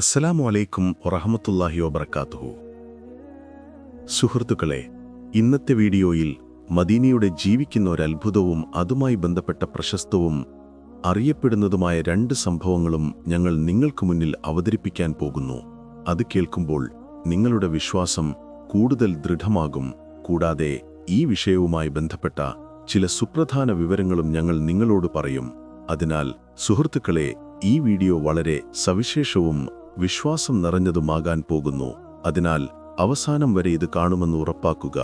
അസ്സലാമു അലൈക്കും വറഹമത്തുല്ലാഹി വബർക്കാത്തുഹു സുഹൃത്തുക്കളെ ഇന്നത്തെ വീഡിയോയിൽ മദീനയുടെ ജീവിക്കുന്ന ഒരു അത്ഭുതവും അതുമായി ബന്ധപ്പെട്ട പ്രശസ്തവും അറിയപ്പെടുന്നതുമായ രണ്ട് സംഭവങ്ങളും ഞങ്ങൾ നിങ്ങൾക്ക് മുന്നിൽ അവതരിപ്പിക്കാൻ പോകുന്നു. അത് കേൾക്കുമ്പോൾ നിങ്ങളുടെ വിശ്വാസം കൂടുതൽ ദൃഢമാകും. കൂടാതെ ഈ വിഷയവുമായി ബന്ധപ്പെട്ട ചില സുപ്രധാന വിവരങ്ങളും ഞങ്ങൾ നിങ്ങളോട് പറയും. അതിനാൽ സുഹൃത്തുക്കളെ ഈ വീഡിയോ വളരെ സവിശേഷവും വിശ്വാസം നിറഞ്ഞതുമാകാൻ പോകുന്നു. അതിനാൽ അവസാനം വരെ ഇത് കാണുമെന്ന് ഉറപ്പാക്കുക.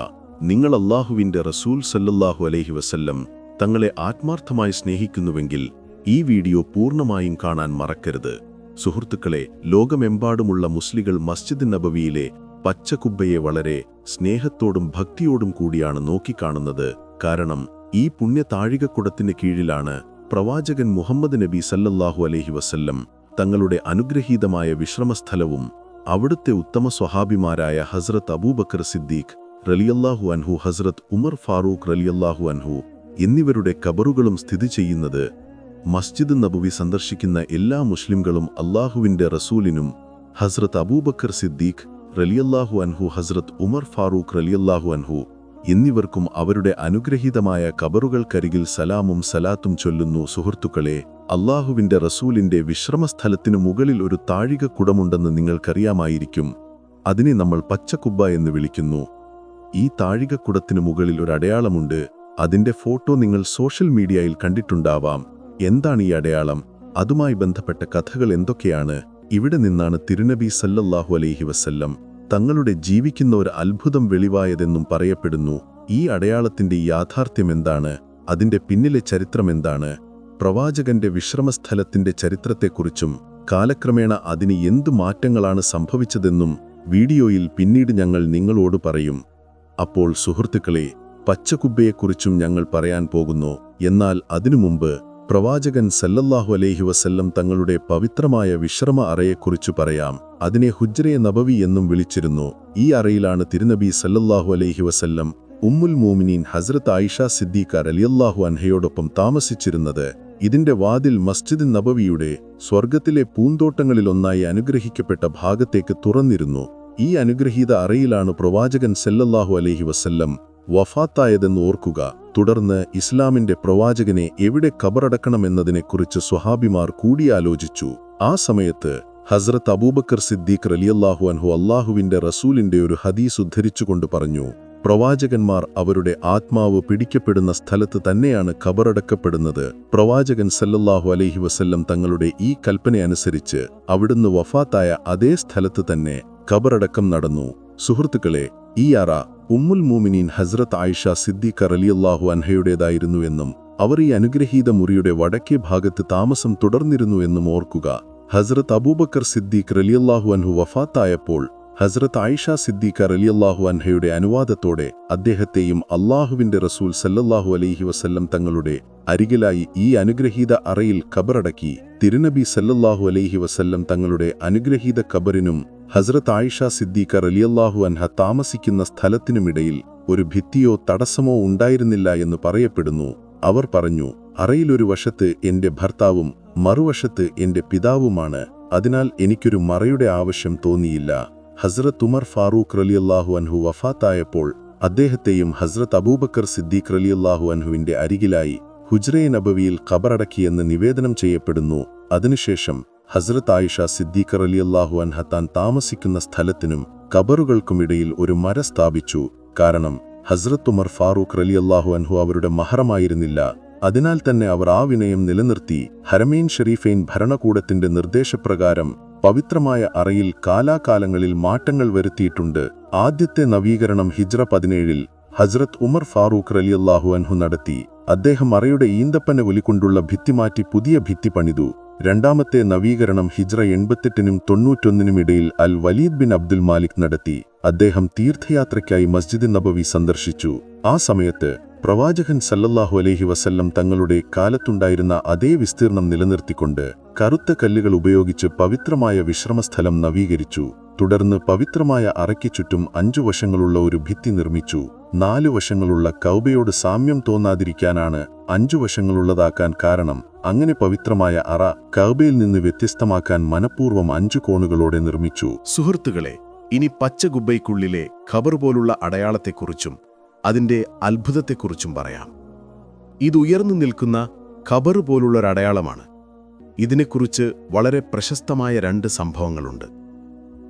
നിങ്ങൾ അള്ളാഹുവിന്റെ റസൂൽ സല്ലല്ലാഹു അലൈഹി വസല്ലം തങ്ങളെ ആത്മാർത്ഥമായി സ്നേഹിക്കുന്നുവെങ്കിൽ ഈ വീഡിയോ പൂർണമായും കാണാൻ മറക്കരുത്. സുഹൃത്തുക്കളെ ലോകമെമ്പാടുമുള്ള മുസ്ലികൾ മസ്ജിദ് നബവിയിലെ പച്ചക്കുബ്ബയെ വളരെ സ്നേഹത്തോടും ഭക്തിയോടും കൂടിയാണ് നോക്കിക്കാണുന്നത്. കാരണം ഈ പുണ്യ താഴികക്കുടത്തിന് കീഴിലാണ് പ്രവാചകൻ മുഹമ്മദ് നബി സല്ലല്ലാഹു അലൈഹി വസല്ലം തങ്ങളുടെ അനുഗ്രഹീതമായ വിശ്രമസ്ഥലവും അവിടുത്തെ ഉത്തമ സ്വഹാബിമാരായ ഹസ്രത്ത് അബൂബക്കർ സിദ്ദീഖ് റലിയല്ലാഹു അൻഹു ഹസ്രത്ത് ഉമർ ഫാറൂഖ് റലിയല്ലാഹു അൻഹു എന്നിവരുടെ കബറുകളും സ്ഥിതി ചെയ്യുന്നത് മസ്ജിദ് നബുവി സന്ദർശിക്കുന്ന എല്ലാ മുസ്ലിംകളും അള്ളാഹുവിന്റെ റസൂലിനും ഹസ്രത്ത് അബൂബക്കർ സിദ്ദീഖ് റലിയല്ലാഹു അൻഹു ഹസ്രത്ത് ഉമർ ഫാറൂഖ് റലിയല്ലാഹു അൻഹു എന്നിവർക്കും അവരുടെ അനുഗ്രഹീതമായ കബറുകൾക്കരികിൽ സലാമും സലാത്തും ചൊല്ലുന്നു സുഹൃത്തുക്കളെ അള്ളാഹുവിന്റെ റസൂലിന്റെ വിശ്രമസ്ഥലത്തിനു മുകളിൽ ഒരു താഴിക കുടമുണ്ടെന്ന് നിങ്ങൾക്കറിയാമായിരിക്കും. അതിനെ നമ്മൾ പച്ചക്കുബ്ബ എന്ന് വിളിക്കുന്നു. ഈ താഴികക്കുടത്തിനു മുകളിൽ ഒരു അടയാളമുണ്ട്. അതിന്റെ ഫോട്ടോ നിങ്ങൾ സോഷ്യൽ മീഡിയയിൽ കണ്ടിട്ടുണ്ടാവാം. എന്താണ് ഈ അടയാളം? അതുമായി ബന്ധപ്പെട്ട കഥകൾ എന്തൊക്കെയാണ്? ഇവിടെ നിന്നാണ് തിരുനബി സല്ലല്ലാഹു അലൈഹി വസല്ലം തങ്ങളുടെ ജീവിക്കുന്ന ഒരു അത്ഭുതം വെളിവായതെന്നും പറയപ്പെടുന്നു. ഈ അടയാളത്തിന്റെ യാഥാർത്ഥ്യം എന്താണ് അതിന്റെ പിന്നിലെ ചരിത്രമെന്താണ്? പ്രവാചകന്റെ വിശ്രമസ്ഥലത്തിന്റെ ചരിത്രത്തെക്കുറിച്ചും കാലക്രമേണ അതിന് എന്തു മാറ്റങ്ങളാണ് സംഭവിച്ചതെന്നും വീഡിയോയിൽ പിന്നീട് ഞങ്ങൾ നിങ്ങളോട് പറയും. അപ്പോൾ സുഹൃത്തുക്കളെ പച്ചക്കുബ്ബയെക്കുറിച്ചും ഞങ്ങൾ പറയാൻ പോകുന്നു. എന്നാൽ അതിനു മുമ്പ് പ്രവാചകൻ സല്ലല്ലാഹു അലൈഹി വസല്ലം തങ്ങളുടെ പവിത്രമായ വിശ്രമ അറയെക്കുറിച്ച് പറയാം. അതിനെ ഹുജ്രെ നബവി എന്നും വിളിച്ചിരുന്നു. ഈ അറയിലാണ് തിരുനബി സല്ലല്ലാഹു അലൈഹി വസല്ലം ഉമ്മുൽ മോമിനീൻ ഹസ്രത്ത് ആയിഷ സിദ്ദീഖ അലിയല്ലാഹു അൻഹയോടൊപ്പം താമസിച്ചിരുന്നത്. ഇതിന്റെ വാതിൽ മസ്ജിദ് നബവിയുടെ സ്വർഗത്തിലെ പൂന്തോട്ടങ്ങളിലൊന്നായി അനുഗ്രഹിക്കപ്പെട്ട ഭാഗത്തേക്ക് തുറന്നിരുന്നു. ഈ അനുഗ്രഹീത അറയിലാണ് പ്രവാചകൻ സല്ലല്ലാഹു അലൈഹി വസല്ലം വഫാത്തായതെന്ന് ഓർക്കുക. തുടർന്ന് ഇസ്ലാമിന്റെ പ്രവാചകനെ എവിടെ കബറടക്കണമെന്നതിനെക്കുറിച്ച് സ്വഹാബിമാർ കൂടിയാലോചിച്ചു. ആ സമയത്ത് ഹസ്രത്ത് അബൂബക്കർ സിദ്ദീഖ് റലിയല്ലാഹു അൻഹു അള്ളാഹുവിന്റെ റസൂലിന്റെ ഒരു ഹദീസ് ഉദ്ധരിച്ചുകൊണ്ട് പറഞ്ഞു പ്രവാചകന്മാർ അവരുടെ ആത്മാവ് പിടിക്കപ്പെടുന്ന സ്ഥലത്ത് തന്നെയാണ് ഖബറടക്കപ്പെടുന്നത് പ്രവാചകൻ സല്ലല്ലാഹു അലൈഹി വസല്ലം തങ്ങളുടെ ഈ കൽപ്പനയനുസരിച്ച് അവിടുന്ന് വഫാത്തായ അതേ സ്ഥലത്ത് തന്നെ ഖബറടക്കം നടന്നു. സുഹൃത്തുക്കളെ ഈ അറ ഉമ്മുൽ മൂമിനീൻ ഹസ്രത്ത് ആയിഷ സിദ്ദീഖ് റലിയല്ലാഹു അൻഹയുടേതായിരുന്നുവെന്നും അവർ ഈ അനുഗ്രഹീത മുറിയുടെ വടക്കേ ഭാഗത്ത് താമസം തുടർന്നിരുന്നുവെന്നും ഓർക്കുക. ഹസ്രത്ത് അബൂബക്കർ സിദ്ദീഖ് റലിയല്ലാഹു അൻഹു വഫാത്തായപ്പോൾ ഹസ്രത്ത് ആയിഷ സിദ്ദീഖ റലിയല്ലാഹു അൻഹയുടെ അനുവാദത്തോടെ അദ്ദേഹത്തെയും അള്ളാഹുവിന്റെ റസൂൽ സല്ലല്ലാഹു അലൈഹി വസല്ലം തങ്ങളുടെ അരികിലായി ഈ അനുഗ്രഹീത അറയിൽ കബറടക്കി തിരുനബി സല്ലല്ലാഹു അലൈഹി വസല്ലം തങ്ങളുടെ അനുഗ്രഹീത കബറിനും ഹസ്രത്ത് ആയിഷ സിദ്ദീഖ റലിയല്ലാഹു അൻഹ താമസിക്കുന്ന സ്ഥലത്തിനുമിടയിൽ ഒരു ഭിത്തിയോ തടസ്സമോ ഉണ്ടായിരുന്നില്ല എന്ന് പറയപ്പെടുന്നു. അവർ പറഞ്ഞു അറയിലൊരു വശത്ത് എന്റെ ഭർത്താവും മറുവശത്ത് എന്റെ പിതാവുമാണ്. അതിനാൽ എനിക്കൊരു മറയുടെ ആവശ്യം തോന്നിയില്ല. ഹസ്രത്ത് ഉമർ ഫാറൂഖ് റലിയല്ലാഹു അൻഹു വഫാത്തായപ്പോൾ അദ്ദേഹത്തെയും ഹസ്രത്ത് അബൂബക്കർ സിദ്ദീഖ് റലിയല്ലാഹു അൻഹുവിന്റെ അരികിലായി ഹുജ്രേ നബവിയിൽ ഖബറടക്കിയെന്ന് നിവേദനം ചെയ്യപ്പെടുന്നു. അതിനുശേഷം ഹസ്രത്ത് ആയിഷ സിദ്ദീഖ് റലിയല്ലാഹു അൻഹ താൻ താമസിക്കുന്ന സ്ഥലത്തിനും കബറുകൾക്കുമിടയിൽ ഒരു മര സ്ഥാപിച്ചു. കാരണം ഹസ്രത്ത് ഉമർ ഫാറൂഖ് റലിയല്ലാഹു അൻഹു അവരുടെ മഹറമായിരുന്നില്ല. അതിനാൽ തന്നെ അവർ ആ വിനയം നിലനിർത്തി ഹരമീൻ ഷെരീഫൈൻ ഭരണകൂടത്തിന്റെ നിർദ്ദേശപ്രകാരം പവിത്രമായ അറയിൽ കാലാകാലങ്ങളിൽ മാറ്റങ്ങൾ വരുത്തിയിട്ടുണ്ട്. ആദ്യത്തെ നവീകരണം ഹിജ്ര പതിനേഴിൽ ഹസ്രത് ഉമർ ഫാറൂഖ് റലിയല്ലാഹു അൻഹു നടത്തി. അദ്ദേഹം അറയുടെ ഈന്തപ്പന ഒലിക്കൊണ്ടുള്ള ഭിത്തി മാറ്റി പുതിയ ഭിത്തി പണിതു. രണ്ടാമത്തെ നവീകരണം ഹിജ്ര എൺപത്തെട്ടിനും തൊണ്ണൂറ്റൊന്നിനും ഇടയിൽ Al Walid bin Abdul Malik നടത്തി. അദ്ദേഹം തീർത്ഥയാത്രയ്ക്കായി മസ്ജിദ് നബവി സന്ദർശിച്ചു. ആ സമയത്ത് പ്രവാചകൻ സല്ലല്ലാഹു അലൈഹി വസല്ലം തങ്ങളുടെ കാലത്തുണ്ടായിരുന്ന അതേ വിസ്തീർണം നിലനിർത്തിക്കൊണ്ട് കറുത്ത കല്ലുകൾ ഉപയോഗിച്ച് പവിത്രമായ വിശ്രമസ്ഥലം നവീകരിച്ചു. തുടർന്ന് പവിത്രമായ അറയ്ക്ക് ചുറ്റും അഞ്ചു വശങ്ങളുള്ള ഒരു ഭിത്തി നിർമ്മിച്ചു. നാലു വശങ്ങളുള്ള കൗബയോട് സാമ്യം തോന്നാതിരിക്കാനാണ് അഞ്ചു വശങ്ങളുള്ളതാക്കാൻ കാരണം. അങ്ങനെ പവിത്രമായ അറ കൗബയിൽ നിന്ന് വ്യത്യസ്തമാക്കാൻ മനഃപൂർവം അഞ്ചു കോണുകളോടെ നിർമ്മിച്ചു. സുഹൃത്തുക്കളെ ഇനി പച്ചഗുബൈക്കുള്ളിലെ ഖബർ പോലുള്ള അടയാളത്തെക്കുറിച്ചും അതിന്റെ അത്ഭുതത്തെക്കുറിച്ചും പറയാം. ഇത് ഉയർന്നു നിൽക്കുന്ന ഖബർ പോലുള്ളൊരടയാളമാണ്. ഇതിനെക്കുറിച്ച് വളരെ പ്രശസ്തമായ രണ്ട് സംഭവങ്ങളുണ്ട്.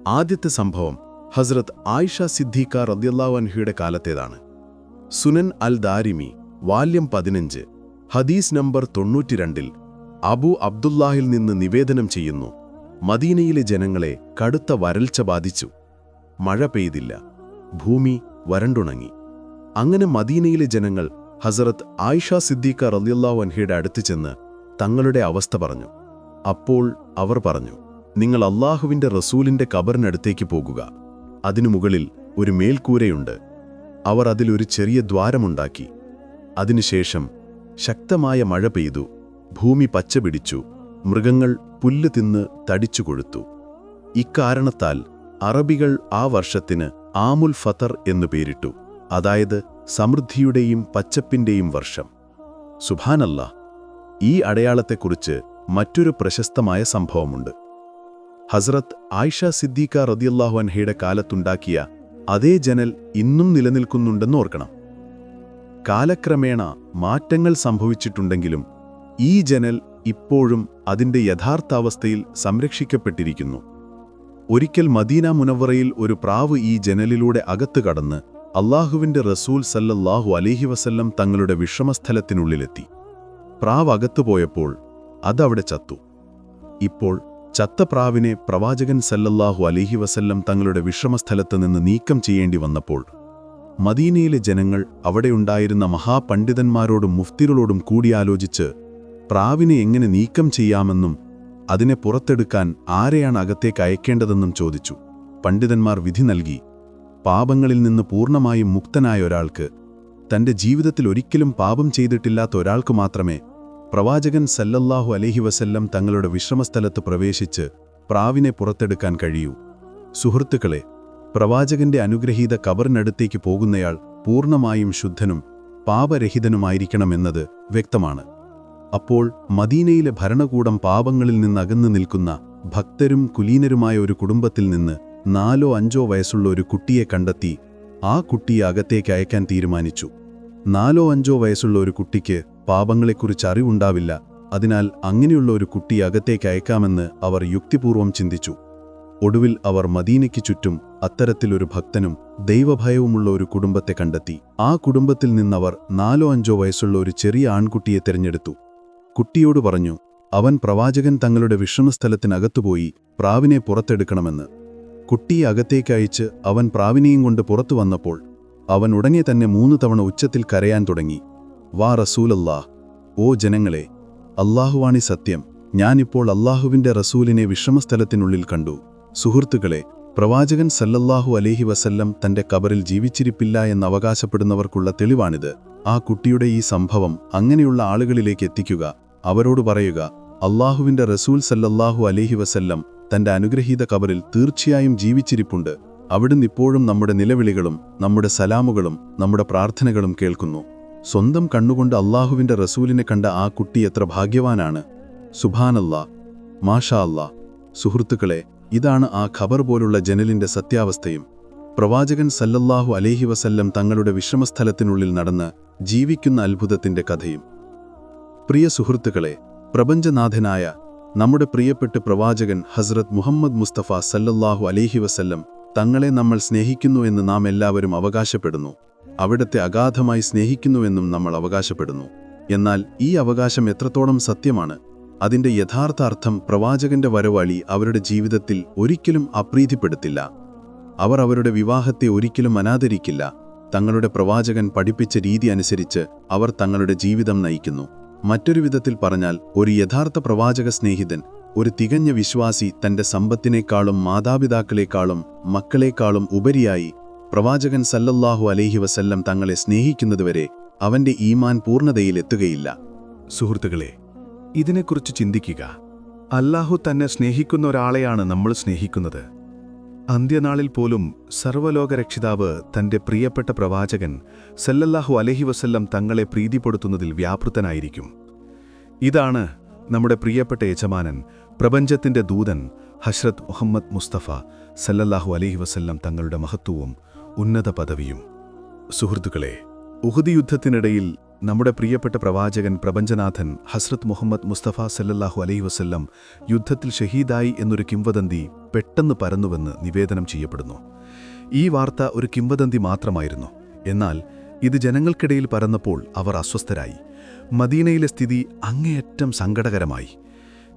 ആദ്യത്തെ സംഭവം ഹസ്രത് ആയിഷ സിദ്ദീഖ റദ്യല്ലാവൻഹിയുടെ കാലത്തേതാണ്. സുനൻ അൽ ദാരിമി വാല്യം പതിനഞ്ച് ഹദീസ് നമ്പർ തൊണ്ണൂറ്റിരണ്ടിൽ അബു അബ്ദുല്ലാഹിൽ നിന്ന് നിവേദനം ചെയ്യുന്നു മദീനയിലെ ജനങ്ങളെ കടുത്ത വരൾച്ച ബാധിച്ചു. മഴ പെയ്തില്ല. ഭൂമി വരണ്ടുണങ്ങി. അങ്ങനെ മദീനയിലെ ജനങ്ങൾ ഹസ്രത്ത് ആയിഷ സിദ്ദീഖ റലിയല്ലാഹു അൻഹയുടെ അടുത്ത് ചെന്ന് തങ്ങളുടെ അവസ്ഥ പറഞ്ഞു. അപ്പോൾ അവർ പറഞ്ഞു നിങ്ങൾ അള്ളാഹുവിന്റെ റസൂലിന്റെ കബറിനടുത്തേക്ക് പോകുക. അതിനു മുകളിൽ ഒരു മേൽക്കൂരയുണ്ട്. അവർ അതിലൊരു ചെറിയ ദ്വാരമുണ്ടാക്കി. അതിനുശേഷം ശക്തമായ മഴ പെയ്തു ഭൂമി പച്ച പിടിച്ചു മൃഗങ്ങൾ പുല്ല് തിന്ന് തടിച്ചു കൊഴുത്തു. ഇക്കാരണത്താൽ അറബികൾ ആ വർഷത്തിന് ആമുൽ ഫത്തർ എന്നു പേരിട്ടു. അതായത് സമൃദ്ധിയുടെയും പച്ചപ്പിന്റെയും വർഷം. സുഭാനല്ല ഈ അടയാളത്തെക്കുറിച്ച് മറ്റൊരു പ്രശസ്തമായ സംഭവമുണ്ട്. ഹസ്രത്ത് ആയിഷ സിദ്ദീഖ റദിയല്ലാഹു അൻഹയുടെ കാലത്തുണ്ടാക്കിയ അതേ ജനൽ ഇന്നും നിലനിൽക്കുന്നുണ്ടെന്ന് ഓർക്കണം. കാലക്രമേണ മാറ്റങ്ങൾ സംഭവിച്ചിട്ടുണ്ടെങ്കിലും ഈ ജനൽ ഇപ്പോഴും അതിന്റെ യഥാർത്ഥാവസ്ഥയിൽ സംരക്ഷിക്കപ്പെട്ടിരിക്കുന്നു. ഒരിക്കൽ മദീന മുനവറയിൽ ഒരു പ്രാവ് ഈ ജനലിലൂടെ അകത്തു കടന്ന് അള്ളാഹുവിന്റെ റസൂൽ സല്ലല്ലാഹു അലൈഹി വസല്ലം തങ്ങളുടെ വിഷമസ്ഥലത്തിനുള്ളിലെത്തി. പ്രാവ് അകത്തുപോയപ്പോൾ അതവിടെ ചത്തു. ഇപ്പോൾ ചത്ത പ്രാവിനെ പ്രവാചകൻ സല്ലല്ലാഹു അലൈഹി വസല്ലം തങ്ങളുടെ വിഷമസ്ഥലത്ത് നിന്ന് നീക്കം ചെയ്യേണ്ടി വന്നപ്പോൾ മദീനയിലെ ജനങ്ങൾ അവിടെയുണ്ടായിരുന്ന മഹാപണ്ഡിതന്മാരോടും മുഫ്തികളോടും കൂടിയാലോചിച്ച് പ്രാവിനെ എങ്ങനെ നീക്കം ചെയ്യാമെന്നും അതിനെ പുറത്തെടുക്കാൻ ആരെയാണ് അകത്തേക്ക് അയക്കേണ്ടതെന്നും ചോദിച്ചു. പണ്ഡിതന്മാർ വിധി നൽകി പാപങ്ങളിൽ നിന്ന് പൂർണമായും മുക്തനായ ഒരാൾക്ക് തന്റെ ജീവിതത്തിൽ ഒരിക്കലും പാപം ചെയ്തിട്ടില്ലാത്ത ഒരാൾക്ക് മാത്രമേ പ്രവാചകൻ സല്ലല്ലാഹു അലഹി വസല്ലം തങ്ങളുടെ വിശ്രമസ്ഥലത്ത് പ്രവേശിച്ച് പ്രാവിനെ പുറത്തെടുക്കാൻ കഴിയൂ. സുഹൃത്തുക്കളെ പ്രവാചകന്റെ അനുഗ്രഹീത കബറിനടുത്തേക്ക് പോകുന്നയാൾ പൂർണമായും ശുദ്ധനും പാപരഹിതനുമായിരിക്കണമെന്നത് വ്യക്തമാണ്. അപ്പോൾ മദീനയിലെ ഭരണകൂടം പാപങ്ങളിൽ നിന്നകന്നു നിൽക്കുന്ന ഭക്തരും കുലീനരുമായ ഒരു കുടുംബത്തിൽ നിന്ന് നാലോ അഞ്ചോ വയസ്സുള്ള ഒരു കുട്ടിയെ കണ്ടെത്തി ആ കുട്ടിയെ അകത്തേക്ക് അയക്കാൻ തീരുമാനിച്ചു. നാലോ അഞ്ചോ വയസ്സുള്ള ഒരു കുട്ടിക്ക് പാപങ്ങളെക്കുറിച്ച് അറിവുണ്ടാവില്ല. അതിനാൽ അങ്ങനെയുള്ള ഒരു കുട്ടി അകത്തേക്ക് അയക്കാമെന്ന് അവർ യുക്തിപൂർവം ചിന്തിച്ചു. ഒടുവിൽ അവർ മദീനയ്ക്ക് ചുറ്റും അത്തരത്തിലൊരു ഭക്തനും ദൈവഭയവുമുള്ള ഒരു കുടുംബത്തെ കണ്ടെത്തി. ആ കുടുംബത്തിൽ നിന്നവർ നാലോ അഞ്ചോ വയസ്സുള്ള ഒരു ചെറിയ ആൺകുട്ടിയെ തിരഞ്ഞെടുത്തു. കുട്ടിയോട് പറഞ്ഞു അവൻ പ്രവാചകൻ തങ്ങളുടെ വിശ്രമസ്ഥലത്തിനകത്തുപോയി പ്രാവിനെ പുറത്തെടുക്കണമെന്ന്. കുട്ടിയെ അകത്തേക്ക് അയച്ച് അവൻ പ്രാവിനെയും കൊണ്ട് പുറത്തു വന്നപ്പോൾ അവൻ ഉടനെ തന്നെ മൂന്ന് തവണ ഉച്ചത്തിൽ കരയാൻ തുടങ്ങി. വാ റസൂലല്ലാ ഓ ജനങ്ങളെ അള്ളാഹുവാണി സത്യം. ഞാനിപ്പോൾ അള്ളാഹുവിന്റെ റസൂലിനെ വിശ്രമസ്ഥലത്തിനുള്ളിൽ കണ്ടു. സുഹൃത്തുക്കളെ പ്രവാചകൻ സല്ലല്ലാഹു അലേഹി വസല്ലം തന്റെ കബറിൽ ജീവിച്ചിരിപ്പില്ല എന്ന് അവകാശപ്പെടുന്നവർക്കുള്ള തെളിവാണിത്. ആ കുട്ടിയുടെ ഈ സംഭവം അങ്ങനെയുള്ള ആളുകളിലേക്ക് എത്തിക്കുക. അവരോട് പറയുക അള്ളാഹുവിന്റെ റസൂൽ സല്ലല്ലാഹു അലേഹി വസല്ലം തന്റെ അനുഗ്രഹീത കബറിൽ തീർച്ചയായും ജീവിച്ചിരിപ്പുണ്ട്. അവിടുന്ന് ഇപ്പോഴും നമ്മുടെ നിലവിളികളും നമ്മുടെ സലാമുകളും നമ്മുടെ പ്രാർത്ഥനകളും കേൾക്കുന്നു. സ്വന്തം കണ്ണുകൊണ്ട് അള്ളാഹുവിന്റെ റസൂലിനെ കണ്ട ആ കുട്ടി എത്ര ഭാഗ്യവാനാണ്. സുഭാനല്ലാ മാഷാ അല്ലാ സുഹൃത്തുക്കളെ ഇതാണ് ആ ഖബർ പോലുള്ള ജനലിന്റെ സത്യാവസ്ഥയും. പ്രവാചകൻ സല്ലല്ലാഹു അലേഹി വസല്ലം തങ്ങളുടെ വിശ്രമസ്ഥലത്തിനുള്ളിൽ നടന്ന് ജീവിക്കുന്ന അത്ഭുതത്തിന്റെ കഥയും. പ്രിയ സുഹൃത്തുക്കളെ പ്രപഞ്ചനാഥനായ നമ്മുടെ പ്രിയപ്പെട്ട പ്രവാചകൻ ഹസ്രത് മുഹമ്മദ് മുസ്തഫ സല്ലല്ലാഹു അലഹി വസല്ലം തങ്ങളെ നമ്മൾ സ്നേഹിക്കുന്നു എന്ന് നാം എല്ലാവരും അവകാശപ്പെടുന്നു. അവിടത്തെ അഗാധമായി സ്നേഹിക്കുന്നുവെന്നും നമ്മൾ അവകാശപ്പെടുന്നു. എന്നാൽ ഈ അവകാശം എത്രത്തോളം സത്യമാണ്? അതിന്റെ യഥാർത്ഥ അർത്ഥം പ്രവാചകന്റെ വരവാളി അവരുടെ ജീവിതത്തിൽ ഒരിക്കലും അപ്രീതിപ്പെടുത്തില്ല. അവർ അവരുടെ വിവാഹത്തെ ഒരിക്കലും അനാദരിക്കില്ല. തങ്ങളുടെ പ്രവാചകൻ പഠിപ്പിച്ച രീതി അനുസരിച്ച് അവർ തങ്ങളുടെ ജീവിതം നയിക്കുന്നു. മറ്റൊരു വിധത്തിൽ പറഞ്ഞാൽ ഒരു യഥാർത്ഥ പ്രവാചക സ്നേഹിതൻ ഒരു തികഞ്ഞ വിശ്വാസി തന്റെ സമ്പത്തിനേക്കാളും മാതാപിതാക്കളെക്കാളും മക്കളെക്കാളും ഉപരിയായി പ്രവാചകൻ സല്ലല്ലാഹു അലൈഹി വസല്ലം തങ്ങളെ സ്നേഹിക്കുന്നതുവരെ അവന്റെ ഈമാൻ പൂർണതയിലെത്തുകയില്ല സുഹൃത്തുക്കളെ ഇതിനെക്കുറിച്ച് ചിന്തിക്കുക. അല്ലാഹു തന്നെ സ്നേഹിക്കുന്ന ഒരാളെയാണ് നമ്മൾ സ്നേഹിക്കുന്നത്. അന്ത്യനാളിൽ പോലും സർവലോകരക്ഷിതാവ് തന്റെ പ്രിയപ്പെട്ട പ്രവാചകൻ സല്ലല്ലാഹു അലഹി വസല്ലം തങ്ങളെ പ്രീതിപ്പെടുത്തുന്നതിൽ വ്യാപൃതനായിരിക്കും. ഇതാണ് നമ്മുടെ പ്രിയപ്പെട്ട യജമാനൻ പ്രപഞ്ചത്തിന്റെ ദൂതൻ ഹഷ്രത് മുഹമ്മദ് മുസ്തഫ സല്ലല്ലാഹു അലഹി വസല്ലം തങ്ങളുടെ മഹത്വവും ഉന്നത പദവിയും. സുഹൃത്തുക്കളെ ഉഹുദ് യുദ്ധത്തിനിടയിൽ നമ്മുടെ പ്രിയപ്പെട്ട പ്രവാചകൻ പ്രപഞ്ചനാഥൻ ഹസ്രത് മുഹമ്മദ് മുസ്തഫ സല്ലല്ലാഹു അലൈഹി വസ്ല്ലം യുദ്ധത്തിൽ ഷഹീദായി എന്നൊരു കിംവദന്തി പെട്ടെന്ന് പരന്നുവെന്ന് നിവേദനം ചെയ്യപ്പെടുന്നു. ഈ വാർത്ത ഒരു കിംവദന്തി മാത്രമായിരുന്നു. എന്നാൽ ഇത് ജനങ്ങൾക്കിടയിൽ പരന്നപ്പോൾ അവർ അസ്വസ്ഥരായി. മദീനയിലെ സ്ഥിതി അങ്ങേയറ്റം സങ്കടകരമായി.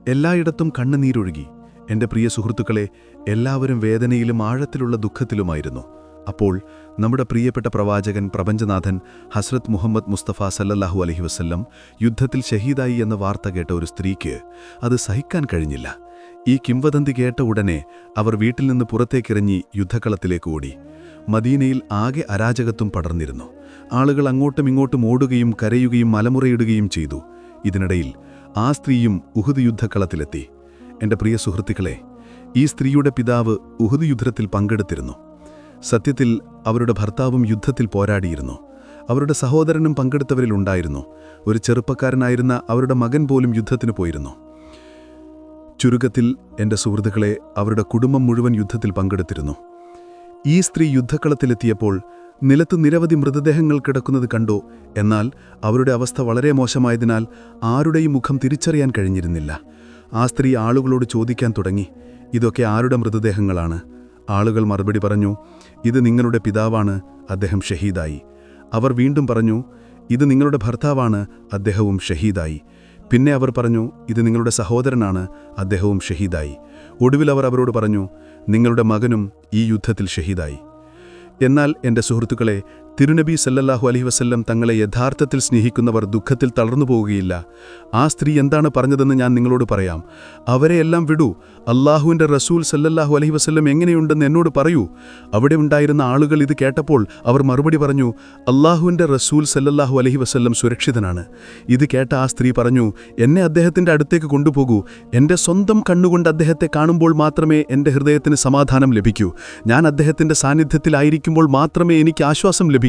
എല്ലായിടത്തും കണ്ണുനീരൊഴുകി. എന്റെ പ്രിയ സുഹൃത്തുക്കളെ എല്ലാവരും വേദനയിലും ആഴത്തിലുള്ള ദുഃഖത്തിലുമായിരുന്നു. അപ്പോൾ നമ്മുടെ പ്രിയപ്പെട്ട പ്രവാചകൻ പ്രപഞ്ചനാഥൻ ഹസ്രത് മുഹമ്മദ് മുസ്തഫ സല്ലല്ലാഹു അലഹി വസ്ല്ലം യുദ്ധത്തിൽ ഷഹീദായി എന്ന വാർത്ത കേട്ട ഒരു സ്ത്രീക്ക് അത് സഹിക്കാൻ കഴിഞ്ഞില്ല. ഈ കിംവദന്തി കേട്ട ഉടനെ അവർ വീട്ടിൽ നിന്ന് പുറത്തേക്കിറങ്ങി യുദ്ധക്കളത്തിലേക്ക് ഓടി. മദീനയിൽ ആകെ അരാജകത്വം പടർന്നിരുന്നു. ആളുകൾ അങ്ങോട്ടും ഇങ്ങോട്ടും ഓടുകയും കരയുകയും മലമുറയിടുകയും ചെയ്തു. ഇതിനിടയിൽ ആ സ്ത്രീയും ഉഹുദ് യുദ്ധക്കളത്തിലെത്തി. എന്റെ പ്രിയ സുഹൃത്തുക്കളെ ഈ സ്ത്രീയുടെ പിതാവ് ഉഹുദ് യുദ്ധത്തിൽ പങ്കെടുത്തിരുന്നു. സത്യത്തിൽ അവരുടെ ഭർത്താവും യുദ്ധത്തിൽ പോരാടിയിരുന്നു. അവരുടെ സഹോദരനും പങ്കെടുത്തവരിൽ ഉണ്ടായിരുന്നു. ഒരു ചെറുപ്പക്കാരനായിരുന്ന അവരുടെ മകൻ പോലും യുദ്ധത്തിന് പോയിരുന്നു. ചുരുക്കത്തിൽ എന്റെ സുഹൃത്തുക്കളെ അവരുടെ കുടുംബം മുഴുവൻ യുദ്ധത്തിൽ പങ്കെടുത്തിരുന്നു. ഈ സ്ത്രീ യുദ്ധക്കളത്തിലെത്തിയപ്പോൾ നിലത്ത് നിരവധി മൃതദേഹങ്ങൾ കിടക്കുന്നത് കണ്ടു. എന്നാൽ അവരുടെ അവസ്ഥ വളരെ മോശമായതിനാൽ ആരുടെയും മുഖം തിരിച്ചറിയാൻ കഴിഞ്ഞിരുന്നില്ല. ആ സ്ത്രീ ആളുകളോട് ചോദിക്കാൻ തുടങ്ങി. ഇതൊക്കെ ആരുടെ മൃതദേഹങ്ങളാണ്? ആളുകൾ മറുപടി പറഞ്ഞു ഇത് നിങ്ങളുടെ പിതാവാണ് അദ്ദേഹം ഷഹീദായി. അവർ വീണ്ടും പറഞ്ഞു ഇത് നിങ്ങളുടെ ഭർത്താവാണ് അദ്ദേഹവും ഷഹീദായി. പിന്നെ അവർ പറഞ്ഞു ഇത് നിങ്ങളുടെ സഹോദരനാണ് അദ്ദേഹവും ഷഹീദായി. ഒടുവിൽ അവർ അവരോട് പറഞ്ഞു നിങ്ങളുടെ മകനും ഈ യുദ്ധത്തിൽ ഷഹീദായി. എന്നാൽ എന്റെ സുഹൃത്തുക്കളെ തിരുനബി സല്ലല്ലാഹു അലഹി വസല്ലം തങ്ങളെ യഥാർത്ഥത്തിൽ സ്നേഹിക്കുന്നവർ ദുഃഖത്തിൽ തളർന്നു പോവുകയില്ല. ആ സ്ത്രീ എന്താണ് പറഞ്ഞതെന്ന് ഞാൻ നിങ്ങളോട് പറയാം. അവരെയെല്ലാം വിടൂ. അള്ളാഹുവിന്റെ റസൂൽ സല്ലല്ലാഹു അലഹി വസല്ലം എങ്ങനെയുണ്ടെന്ന് എന്നോട് പറയൂ. അവിടെ ഉണ്ടായിരുന്ന ആളുകൾ ഇത് കേട്ടപ്പോൾ അവർ മറുപടി പറഞ്ഞു അള്ളാഹുവിന്റെ റസൂൽ സല്ലല്ലാഹു അലഹി വസല്ലം സുരക്ഷിതനാണ്. ഇത് കേട്ട ആ സ്ത്രീ പറഞ്ഞു എന്നെ അദ്ദേഹത്തിന്റെ അടുത്തേക്ക് കൊണ്ടുപോകൂ. എന്റെ സ്വന്തം കണ്ണുകൊണ്ട് അദ്ദേഹത്തെ കാണുമ്പോൾ മാത്രമേ എന്റെ ഹൃദയത്തിന് സമാധാനം ലഭിക്കൂ. ഞാൻ അദ്ദേഹത്തിന്റെ സാന്നിധ്യത്തിലായിരിക്കുമ്പോൾ മാത്രമേ എനിക്ക് ആശ്വാസം ലഭിക്കൂ.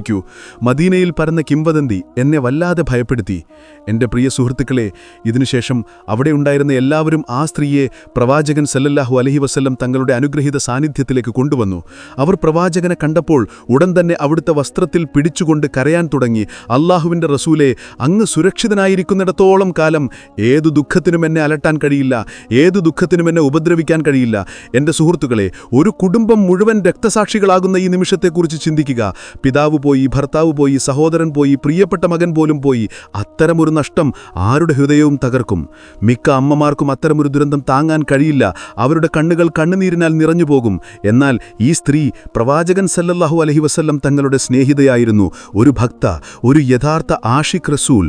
മദീനയിൽ പരന്ന കിംവദന്തി എന്നെ വല്ലാതെ ഭയപ്പെടുത്തി. എന്റെ പ്രിയ സുഹൃത്തുക്കളെ ഇതിനുശേഷം അവിടെ ഉണ്ടായിരുന്ന എല്ലാവരും ആ സ്ത്രീയെ പ്രവാചകൻ സല്ലല്ലാഹു അലഹി വസ്ല്ലം തങ്ങളുടെ അനുഗ്രഹീത സാന്നിധ്യത്തിലേക്ക് കൊണ്ടുവന്നു. അവർ പ്രവാചകനെ കണ്ടപ്പോൾ ഉടൻ തന്നെ അവിടുത്തെ വസ്ത്രത്തിൽ പിടിച്ചുകൊണ്ട് കരയാൻ തുടങ്ങി. അള്ളാഹുവിന്റെ റസൂലെ അങ്ങ് സുരക്ഷിതനായിരിക്കുന്നിടത്തോളം കാലം ഏതു ദുഃഖത്തിനും എന്നെ അലട്ടാൻ കഴിയില്ല ഏതു ദുഃഖത്തിനും എന്നെ ഉപദ്രവിക്കാൻ കഴിയില്ല. എന്റെ സുഹൃത്തുക്കളെ ഒരു കുടുംബം മുഴുവൻ രക്തസാക്ഷികളാകുന്ന ഈ നിമിഷത്തെക്കുറിച്ച് ചിന്തിക്കുക. പിതാവ് പോയി ഭർത്താവ് പോയി സഹോദരൻ പോയി പ്രിയപ്പെട്ട മകൻ പോലും പോയി. അത്തരമൊരു നഷ്ടം ആരുടെ ഹൃദയവും തകർക്കും. മിക്ക അമ്മമാർക്കും അത്തരമൊരു ദുരന്തം താങ്ങാൻ കഴിയില്ല. അവരുടെ കണ്ണുകൾ കണ്ണുനീരിനാൽ നിറഞ്ഞു പോകും. എന്നാൽ ഈ സ്ത്രീ പ്രവാചകൻ സല്ലല്ലാഹു അലഹി വസല്ലം തങ്ങളുടെ സ്നേഹിതയായിരുന്നു. ഒരു ഭക്ത ഒരു യഥാർത്ഥ ആഷിഖ് റസൂൽ.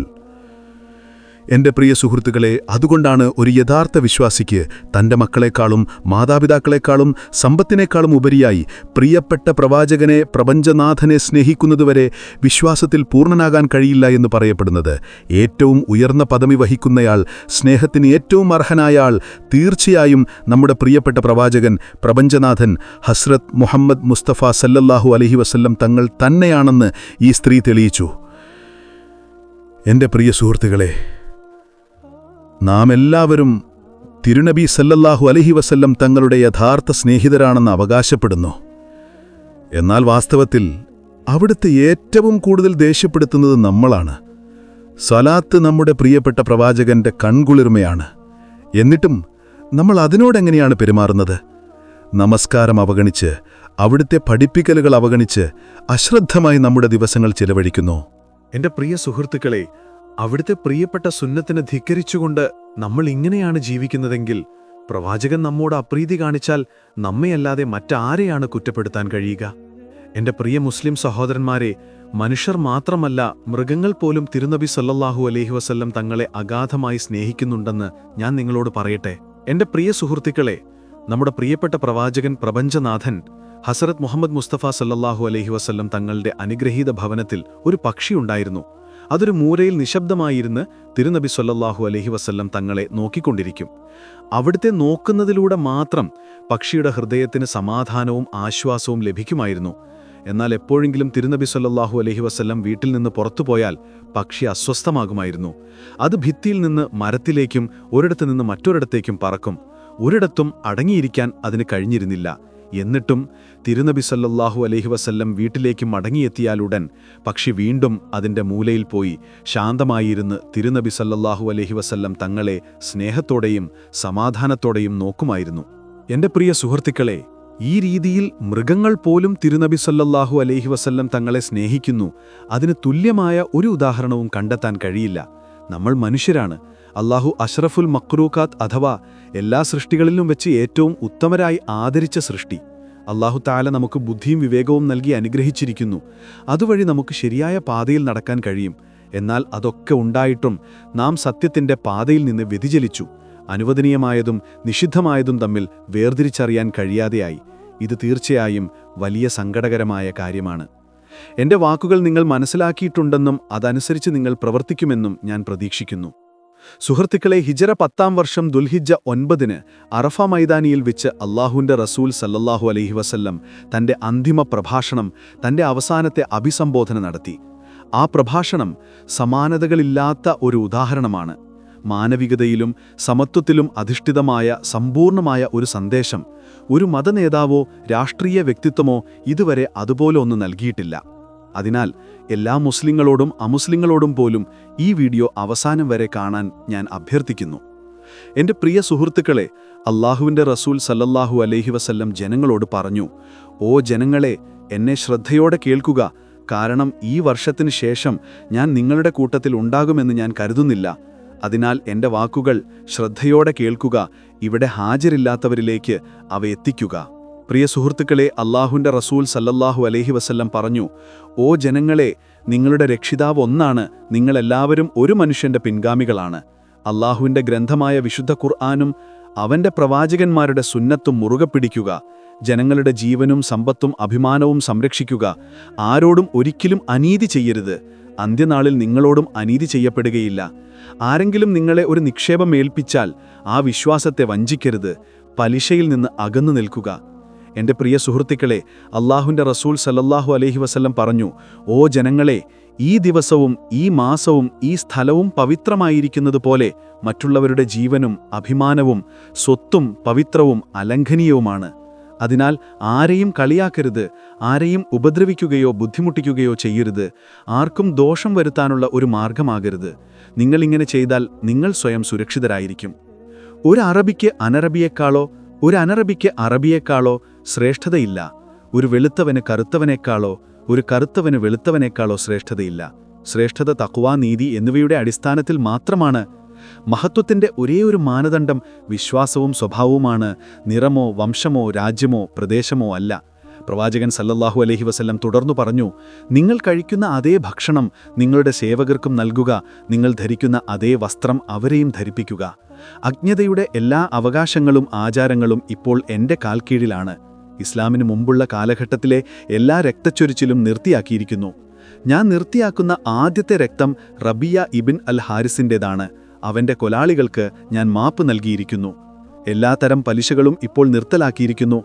എന്റെ പ്രിയ സുഹൃത്തുക്കളെ അതുകൊണ്ടാണ് ഒരു യഥാർത്ഥ വിശ്വാസിക്ക് തന്റെ മക്കളെക്കാളും മാതാപിതാക്കളെക്കാളും സമ്പത്തിനേക്കാളും ഉപരിയായി പ്രിയപ്പെട്ട പ്രവാചകനെ പ്രപഞ്ചനാഥനെ സ്നേഹിക്കുന്നതുവരെ വിശ്വാസത്തിൽ പൂർണനാകാൻ കഴിയില്ല എന്ന് പറയപ്പെടുന്നത്. ഏറ്റവും ഉയർന്ന പദവി വഹിക്കുന്നയാൾ സ്നേഹത്തിന് ഏറ്റവും അർഹനായ ആൾ തീർച്ചയായും നമ്മുടെ പ്രിയപ്പെട്ട പ്രവാചകൻ പ്രപഞ്ചനാഥൻ ഹസ്രത് മുഹമ്മദ് മുസ്തഫ സല്ലല്ലാഹു അലഹി വസല്ലം തങ്ങൾ തന്നെയാണെന്ന് ഈ സ്ത്രീ തെളിയിച്ചു. എന്റെ പ്രിയ സുഹൃത്തുക്കളെ നാം എല്ലാവരും തിരുനബി സല്ലല്ലാഹു അലഹി വസല്ലം തങ്ങളുടെ യഥാർത്ഥ സ്നേഹിതരാണെന്ന് അവകാശപ്പെടുന്നു. എന്നാൽ വാസ്തവത്തിൽ അവിടുത്തെ ഏറ്റവും കൂടുതൽ ദേഷ്യപ്പെടുത്തുന്നത് നമ്മളാണ്. സലാത്ത് നമ്മുടെ പ്രിയപ്പെട്ട പ്രവാചകന്റെ കൺകുളിർമയാണ്. എന്നിട്ടും നമ്മൾ അതിനോടെങ്ങനെയാണ് പെരുമാറുന്നത്? നമസ്കാരം അവഗണിച്ച് അവിടുത്തെ പഠിപ്പിക്കലുകൾ അവഗണിച്ച് അശ്രദ്ധമായി നമ്മുടെ ദിവസങ്ങൾ ചിലവഴിക്കുന്നു. എന്റെ പ്രിയ സുഹൃത്തുക്കളെ അവിടുത്തെ പ്രിയപ്പെട്ട സുന്നത്തിനെ ധിക്കരിച്ചുകൊണ്ട് നമ്മൾ ഇങ്ങനെയാണ് ജീവിക്കുന്നതെങ്കിൽ പ്രവാചകൻ നമ്മോട് അപ്രീതി കാണിച്ചാൽ നമ്മയല്ലാതെ മറ്റാരെയാണ് കുറ്റപ്പെടുത്താൻ കഴിയുക? എന്റെ പ്രിയ മുസ്ലിം സഹോദരന്മാരെ മനുഷ്യർ മാത്രമല്ല മൃഗങ്ങൾ പോലും തിരുനബി സല്ലല്ലാഹു അലഹി വസല്ലം തങ്ങളെ അഗാധമായി സ്നേഹിക്കുന്നുണ്ടെന്ന് ഞാൻ നിങ്ങളോട് പറയട്ടെ. എന്റെ പ്രിയ സുഹൃത്തുക്കളെ നമ്മുടെ പ്രിയപ്പെട്ട പ്രവാചകൻ പ്രപഞ്ചനാഥൻ ഹസരത് മുഹമ്മദ് മുസ്തഫ സല്ലാഹു അലഹി വസല്ലം തങ്ങളുടെ അനുഗ്രഹീത ഭവനത്തിൽ ഒരു പക്ഷിയുണ്ടായിരുന്നു അതൊരു മൂരയിൽ നിശബ്ദമായിരുന്ന് തിരുനബി സൊല്ലാഹു അലഹി വസല്ലം തങ്ങളെ നോക്കിക്കൊണ്ടിരിക്കും. അവിടുത്തെ നോക്കുന്നതിലൂടെ മാത്രം പക്ഷിയുടെ ഹൃദയത്തിന് സമാധാനവും ആശ്വാസവും ലഭിക്കുമായിരുന്നു. എന്നാൽ എപ്പോഴെങ്കിലും തിരുനബി സൊല്ലാഹു അലഹി വസ്ല്ലം വീട്ടിൽ നിന്ന് പുറത്തുപോയാൽ പക്ഷി അസ്വസ്ഥമാകുമായിരുന്നു. അത് ഭിത്തിയിൽ നിന്ന് മരത്തിലേക്കും ഒരിടത്തു നിന്ന് മറ്റൊരിടത്തേക്കും പറക്കും. ഒരിടത്തും അടങ്ങിയിരിക്കാൻ അതിന് കഴിഞ്ഞിരുന്നില്ല. എന്നിട്ടും തിരുനബി സല്ലല്ലാഹു അലഹി വസല്ലം വീട്ടിലേക്ക് മടങ്ങിയെത്തിയാലുടൻ പക്ഷി വീണ്ടും അതിന്റെ മൂലയിൽ പോയി ശാന്തമായിരുന്ന് തിരുനബി സല്ലല്ലാഹു അലഹി വസല്ലം തങ്ങളെ സ്നേഹത്തോടെയും സമാധാനത്തോടെയും നോക്കുമായിരുന്നു. എന്റെ പ്രിയ സുഹൃത്തുക്കളെ ഈ രീതിയിൽ മൃഗങ്ങൾ പോലും തിരുനബി സല്ലല്ലാഹു അലഹി വസല്ലം തങ്ങളെ സ്നേഹിക്കുന്നു. അതിന് തുല്യമായ ഒരു ഉദാഹരണവും കണ്ടെത്താൻ കഴിയില്ല. നമ്മൾ മനുഷ്യരാണ്. അള്ളാഹു അഷ്റഫുൽ മക്രൂക്കാത്ത് അഥവാ എല്ലാ സൃഷ്ടികളിലും വെച്ച് ഏറ്റവും ഉത്തമരായി ആദരിച്ച സൃഷ്ടി. അള്ളാഹു താല നമുക്ക് ബുദ്ധിയും വിവേകവും നൽകി അനുഗ്രഹിച്ചിരിക്കുന്നു. അതുവഴി നമുക്ക് ശരിയായ പാതയിൽ നടക്കാൻ കഴിയും. എന്നാൽ അതൊക്കെ ഉണ്ടായിട്ടും നാം സത്യത്തിന്റെ പാതയിൽ നിന്ന് വ്യതിചലിച്ചു. അനുവദനീയമായതും നിഷിദ്ധമായതും തമ്മിൽ വേർതിരിച്ചറിയാൻ കഴിയാതെയായി. ഇത് തീർച്ചയായും വലിയ സങ്കടകരമായ കാര്യമാണ്. എന്റെ വാക്കുകൾ നിങ്ങൾ മനസ്സിലാക്കിയിട്ടുണ്ടെന്നും അതനുസരിച്ച് നിങ്ങൾ പ്രവർത്തിക്കുമെന്നും ഞാൻ പ്രതീക്ഷിക്കുന്നു. സുഹൃത്തുക്കളെ ഹിജറ പത്താം വർഷം ദുൽഹിജ്ജ ഒൻപതിന് അറഫ മൈതാനിയിൽ വെച്ച് അള്ളാഹുവിന്റെ റസൂൽ സല്ലല്ലാഹു അലഹി വസല്ലം തന്റെ അന്തിമ പ്രഭാഷണം തന്റെ അവസാനത്തെ അഭിസംബോധന നടത്തി. ആ പ്രഭാഷണം സമാനതകളില്ലാത്ത ഒരു ഉദാഹരണമാണ്. മാനവികതയിലും സമത്വത്തിലും അധിഷ്ഠിതമായ സമ്പൂർണമായ ഒരു സന്ദേശം ഒരു മതനേതാവോ രാഷ്ട്രീയ വ്യക്തിത്വമോ ഇതുവരെ അതുപോലെ ഒന്ന് നൽകിയിട്ടില്ല. അതിനാൽ എല്ലാ മുസ്ലിങ്ങളോടും അമുസ്ലിങ്ങളോടും പോലും ഈ വീഡിയോ അവസാനം വരെ കാണാൻ ഞാൻ അഭ്യർത്ഥിക്കുന്നു. എന്റെ പ്രിയ സുഹൃത്തുക്കളെ അള്ളാഹുവിന്റെ റസൂൽ സല്ലല്ലാഹു അലൈഹി വസല്ലം ജനങ്ങളോട് പറഞ്ഞു ഓ ജനങ്ങളെ എന്നെ ശ്രദ്ധയോടെ കേൾക്കുക. കാരണം ഈ വർഷത്തിന് ശേഷം ഞാൻ നിങ്ങളുടെ കൂട്ടത്തിൽ ഉണ്ടാകുമെന്ന് ഞാൻ കരുതുന്നില്ല. അതിനാൽ എന്റെ വാക്കുകൾ ശ്രദ്ധയോടെ കേൾക്കുക. ഇവിടെ ഹാജരില്ലാത്തവരിലേക്ക് അവ എത്തിക്കുക. പ്രിയ സുഹൃത്തുക്കളെ അള്ളാഹുന്റെ റസൂൽ സല്ലല്ലാഹു അലഹി വസല്ലം പറഞ്ഞു ഓ ജനങ്ങളെ നിങ്ങളുടെ രക്ഷിതാവ് ഒന്നാണ് നിങ്ങളെല്ലാവരും ഒരു മനുഷ്യന്റെ പിൻഗാമികളാണ്. അള്ളാഹുവിന്റെ ഗ്രന്ഥമായ വിശുദ്ധ ഖുർആാനും അവന്റെ പ്രവാചകന്മാരുടെ സുന്നത്തും മുറുകെ പിടിക്കുക. ജനങ്ങളുടെ ജീവനും സമ്പത്തും അഭിമാനവും സംരക്ഷിക്കുക. ആരോടും ഒരിക്കലും അനീതി ചെയ്യരുത്. അന്ത്യനാളിൽ നിങ്ങളോടും അനീതി ചെയ്യപ്പെടുകയില്ല. ആരെങ്കിലും നിങ്ങളെ ഒരു നിക്ഷേപം ഏൽപ്പിച്ചാൽ ആ വിശ്വാസത്തെ വഞ്ചിക്കരുത്. പലിശയിൽ നിന്ന് അകന്നു നിൽക്കുക. എന്റെ പ്രിയ സുഹൃത്തുക്കളെ അള്ളാഹുന്റെ റസൂൽ സല്ലല്ലാഹു അലഹി വസല്ലം പറഞ്ഞു ഓ ജനങ്ങളെ ഈ ദിവസവും ഈ മാസവും ഈ സ്ഥലവും പവിത്രമായിരിക്കുന്നതുപോലെ മറ്റുള്ളവരുടെ ജീവനും അഭിമാനവും സ്വത്തും പവിത്രവും അലംഘനീയവുമാണ്. അതിനാൽ ആരെയും കളിയാക്കരുത് ആരെയും ഉപദ്രവിക്കുകയോ ബുദ്ധിമുട്ടിക്കുകയോ ചെയ്യരുത്. ആർക്കും ദോഷം വരുത്താനുള്ള ഒരു മാർഗമാകരുത്. നിങ്ങളിങ്ങനെ ചെയ്താൽ നിങ്ങൾ സ്വയം സുരക്ഷിതരായിരിക്കും. ഒരു അറബിക്ക് അനറബിയേക്കാളോ ഒരു അനറബിക്ക് അറബിയേക്കാളോ ശ്രേഷ്ഠതയില്ല. ഒരു വെളുത്തവന് കറുത്തവനേക്കാളോ ഒരു കറുത്തവന് വെളുത്തവനേക്കാളോ ശ്രേഷ്ഠതയില്ല. ശ്രേഷ്ഠത തക്കുവാ നീതി എന്നിവയുടെ അടിസ്ഥാനത്തിൽ മാത്രമാണ്. മഹത്വത്തിന്റെ ഒരേയൊരു മാനദണ്ഡം വിശ്വാസവും സ്വഭാവവുമാണ്. നിറമോ വംശമോ രാജ്യമോ പ്രദേശമോ അല്ല. പ്രവാചകൻ സല്ലല്ലാഹു അലഹി വസല്ലം തുടർന്നു പറഞ്ഞു നിങ്ങൾ കഴിക്കുന്ന അതേ ഭക്ഷണം നിങ്ങളുടെ സേവകർക്കും നൽകുക. നിങ്ങൾ ധരിക്കുന്ന അതേ വസ്ത്രം അവരെയും ധരിപ്പിക്കുക. അജ്ഞതയുടെ എല്ലാ അവകാശങ്ങളും ആചാരങ്ങളും ഇപ്പോൾ എന്റെ കാൽക്കീഴിലാണ്. ഇസ്ലാമിന് മുമ്പുള്ള കാലഘട്ടത്തിലെ എല്ലാ രക്തച്ചൊരിച്ചിലും നിർത്തിയാക്കിയിരിക്കുന്നു. ഞാൻ നിർത്തിയാക്കുന്ന ആദ്യത്തെ രക്തം റബിയ ഇബിൻ അൽ ഹാരിസിന്റെതാണ് അവന്റെ കൊലാളികൾക്ക് ഞാൻ മാപ്പ് നൽകിയിരിക്കുന്നു. എല്ലാത്തരം പലിശകളും ഇപ്പോൾ നിർത്തലാക്കിയിരിക്കുന്നു.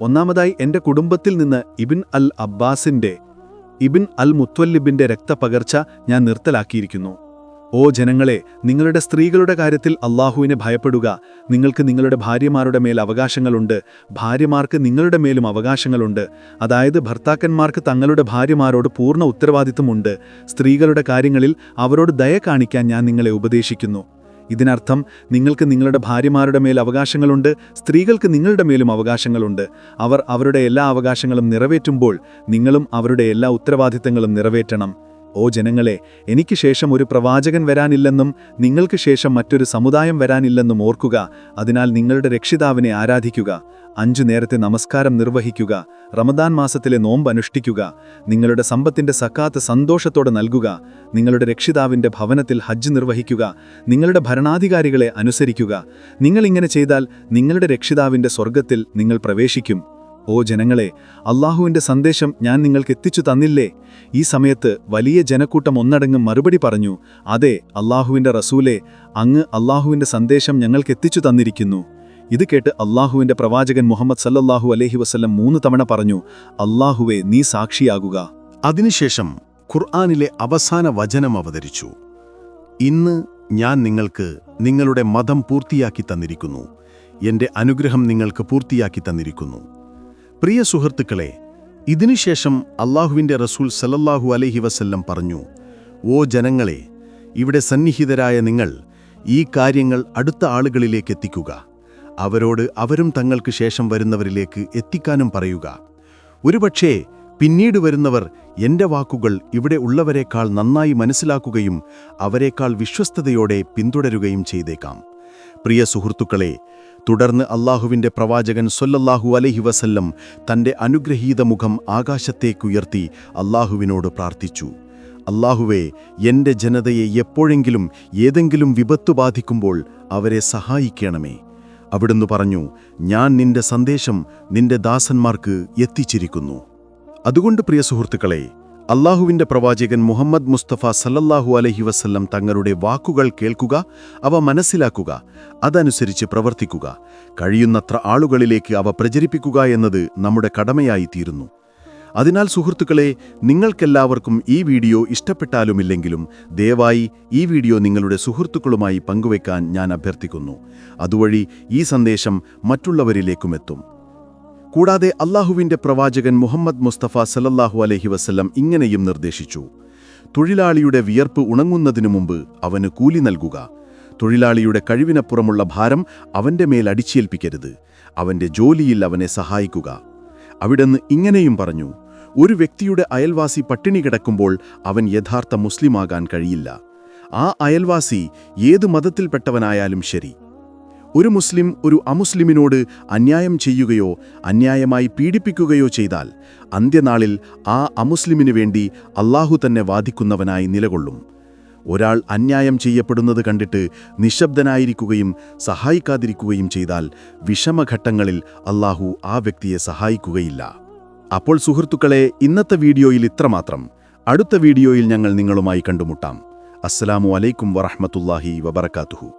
ഒന്നാമതായി എന്റെ കുടുംബത്തിൽ നിന്ന് ഇബിൻ അൽ അബ്ബാസിന്റെ ഇബിൻ അൽ മുത്വല്ലിബിന്റെ രക്തപകർച്ച ഞാൻ നിർത്തലാക്കിയിരിക്കുന്നു. ഓ ജനങ്ങളെ നിങ്ങളുടെ സ്ത്രീകളുടെ കാര്യത്തിൽ അള്ളാഹുവിനെ ഭയപ്പെടുക. നിങ്ങൾക്ക് നിങ്ങളുടെ ഭാര്യമാരുടെ മേൽ അവകാശങ്ങളുണ്ട്. ഭാര്യമാർക്ക് നിങ്ങളുടെ മേലും അവകാശങ്ങളുണ്ട്. അതായത് ഭർത്താക്കന്മാർക്ക് തങ്ങളുടെ ഭാര്യമാരോട് പൂർണ ഉത്തരവാദിത്വമുണ്ട്. സ്ത്രീകളുടെ കാര്യങ്ങളിൽ അവരോട് ദയ കാണിക്കാൻ ഞാൻ നിങ്ങളെ ഉപദേശിക്കുന്നു. ഇതിനർത്ഥം നിങ്ങൾക്ക് നിങ്ങളുടെ ഭാര്യമാരുടെ മേൽ അവകാശങ്ങളുണ്ട് സ്ത്രീകൾക്ക് നിങ്ങളുടെ മേലും അവകാശങ്ങളുണ്ട്. അവർ അവരുടെ എല്ലാ അവകാശങ്ങളും നിറവേറ്റുമ്പോൾ നിങ്ങളും അവരുടെ എല്ലാ ഉത്തരവാദിത്തങ്ങളും നിറവേറ്റണം. ഓ ജനങ്ങളെ എനിക്ക് ശേഷം ഒരു പ്രവാചകൻ വരാനില്ലെന്നും നിങ്ങൾക്ക് ശേഷം മറ്റൊരു സമുദായം വരാനില്ലെന്നും ഓർക്കുക അതിനാൽ നിങ്ങളുടെ രക്ഷിതാവിനെ ആരാധിക്കുക അഞ്ചു നേരത്തെ നമസ്കാരം നിർവഹിക്കുക റമദാൻ മാസത്തിലെ നോമ്പ് അനുഷ്ഠിക്കുക നിങ്ങളുടെ സമ്പത്തിന്റെ സക്കാത്ത് സന്തോഷത്തോടെ നൽകുക നിങ്ങളുടെ രക്ഷിതാവിന്റെ ഭവനത്തിൽ ഹജ്ജ് നിർവഹിക്കുക നിങ്ങളുടെ ഭരണാധികാരികളെ അനുസരിക്കുക. നിങ്ങൾ ഇങ്ങനെ ചെയ്താൽ നിങ്ങളുടെ രക്ഷിതാവിന്റെ സ്വർഗത്തിൽ നിങ്ങൾ പ്രവേശിക്കും. ഓ ജനങ്ങളെ അള്ളാഹുവിന്റെ സന്ദേശം ഞാൻ നിങ്ങൾക്ക് എത്തിച്ചു തന്നില്ലേ? ഈ സമയത്ത് വലിയ ജനക്കൂട്ടം ഒന്നടങ്ങ് മറുപടി പറഞ്ഞു അതെ അള്ളാഹുവിന്റെ റസൂലെ അങ്ങ് അള്ളാഹുവിന്റെ സന്ദേശം ഞങ്ങൾക്ക് എത്തിച്ചു തന്നിരിക്കുന്നു. ഇത് കേട്ട് അള്ളാഹുവിന്റെ പ്രവാചകൻ മുഹമ്മദ് സല്ലല്ലാഹു അലഹി വസ്ല്ലം മൂന്ന് തവണ പറഞ്ഞു അള്ളാഹുവെ നീ സാക്ഷിയാകുക. അതിനുശേഷം ഖുർആാനിലെ അവസാന വചനം അവതരിച്ചു. ഇന്ന് ഞാൻ നിങ്ങൾക്ക് നിങ്ങളുടെ മതം പൂർത്തിയാക്കി തന്നിരിക്കുന്നു. എന്റെ അനുഗ്രഹം നിങ്ങൾക്ക് പൂർത്തിയാക്കി തന്നിരിക്കുന്നു. പ്രിയ സുഹൃത്തുക്കളെ ഇതിനുശേഷം അള്ളാഹുവിന്റെ റസൂൽ സല്ലല്ലാഹു അലൈഹി വസല്ലം പറഞ്ഞു ഓ ജനങ്ങളെ ഇവിടെ സന്നിഹിതരായ നിങ്ങൾ ഈ കാര്യങ്ങൾ അടുത്ത ആളുകളിലേക്ക് എത്തിക്കുക. അവരോട് അവരും തങ്ങൾക്ക് ശേഷം വരുന്നവരിലേക്ക് എത്തിക്കാനും പറയുക. ഒരുപക്ഷേ പിന്നീട് വരുന്നവർ എന്റെ വാക്കുകൾ ഇവിടെ ഉള്ളവരെക്കാൾ നന്നായി മനസ്സിലാക്കുകയും അവരെക്കാൾ വിശ്വസ്തയോടെ പിന്തുടരുകയും ചെയ്തേക്കാം. പ്രിയ സുഹൃത്തുക്കളെ തുടർന്ന് അള്ളാഹുവിന്റെ പ്രവാചകൻ സൊല്ലല്ലാഹു അലഹി വസല്ലം തന്റെ അനുഗ്രഹീത മുഖം ആകാശത്തേക്കുയർത്തി അള്ളാഹുവിനോട് പ്രാർത്ഥിച്ചു. അള്ളാഹുവേ എന്റെ ജനതയെ എപ്പോഴെങ്കിലും ഏതെങ്കിലും വിപത്തു ബാധിക്കുമ്പോൾ അവരെ സഹായിക്കണമേ. അവിടുന്ന് പറഞ്ഞു ഞാൻ നിന്റെ സന്ദേശം നിന്റെ ദാസന്മാർക്ക് എത്തിച്ചിരിക്കുന്നു. അതുകൊണ്ട് പ്രിയ സുഹൃത്തുക്കളെ അള്ളാഹുവിന്റെ പ്രവാചകൻ മുഹമ്മദ് മുസ്തഫ സല്ലല്ലാഹു അലഹി വസ്ല്ലം തങ്ങളുടെ വാക്കുകൾ കേൾക്കുക അവ മനസ്സിലാക്കുക അതനുസരിച്ച് പ്രവർത്തിക്കുക. കഴിയുന്നത്ര ആളുകളിലേക്ക് അവ പ്രചരിപ്പിക്കുക എന്നത് നമ്മുടെ കടമയായി തീരുന്നു അതിനാൽ സുഹൃത്തുക്കളെ നിങ്ങൾക്കെല്ലാവർക്കും ഈ വീഡിയോ ഇഷ്ടപ്പെട്ടാലുമില്ലെങ്കിലും ദയവായി ഈ വീഡിയോ നിങ്ങളുടെ സുഹൃത്തുക്കളുമായി പങ്കുവയ്ക്കാൻ ഞാൻ അഭ്യർത്ഥിക്കുന്നു. അതുവഴി ഈ സന്ദേശം മറ്റുള്ളവരിലേക്കും എത്തും. കൂടാതെ അള്ളാഹുവിന്റെ പ്രവാചകൻ മുഹമ്മദ് മുസ്തഫ സലല്ലാഹു അലഹി വസല്ലം ഇങ്ങനെയും നിർദ്ദേശിച്ചു. തൊഴിലാളിയുടെ വിയർപ്പ് ഉണങ്ങുന്നതിനു മുമ്പ് അവന് കൂലി നൽകുക. തൊഴിലാളിയുടെ കഴിവിനപ്പുറമുള്ള ഭാരം അവന്റെ മേൽ അടിച്ചേൽപ്പിക്കരുത്. അവന്റെ ജോലിയിൽ അവനെ സഹായിക്കുക. അവിടുന്ന് ഇങ്ങനെയും പറഞ്ഞു. ഒരു വ്യക്തിയുടെ അയൽവാസി പട്ടിണി കിടക്കുമ്പോൾ അവൻ യഥാർത്ഥ മുസ്ലിമാകാൻ കഴിയില്ല. ആ അയൽവാസി ഏതു മതത്തിൽപ്പെട്ടവനായാലും ശരി. ഒരു മുസ്ലിം ഒരു അമുസ്ലിമിനോട് അന്യായം ചെയ്യുകയോ അന്യായമായി പീഡിപ്പിക്കുകയോ ചെയ്താൽ അന്ത്യനാളിൽ ആ അമുസ്ലിമിനു വേണ്ടി അള്ളാഹു തന്നെ വാദിക്കുന്നവനായി നിലകൊള്ളും. ഒരാൾ അന്യായം ചെയ്യപ്പെടുന്നത് കണ്ടിട്ട് നിശബ്ദനായിരിക്കുകയും സഹായിക്കാതിരിക്കുകയും ചെയ്താൽ വിഷമഘട്ടങ്ങളിൽ അള്ളാഹു ആ വ്യക്തിയെ സഹായിക്കുകയില്ല. അപ്പോൾ സുഹൃത്തുക്കളെ ഇന്നത്തെ വീഡിയോയിൽ ഇത്രമാത്രം. അടുത്ത വീഡിയോയിൽ ഞങ്ങൾ നിങ്ങളുമായി കണ്ടുമുട്ടാം. അസ്സലാമു അലൈക്കും വറഹ്മത്തുള്ളാഹി വബറകാതുഹു.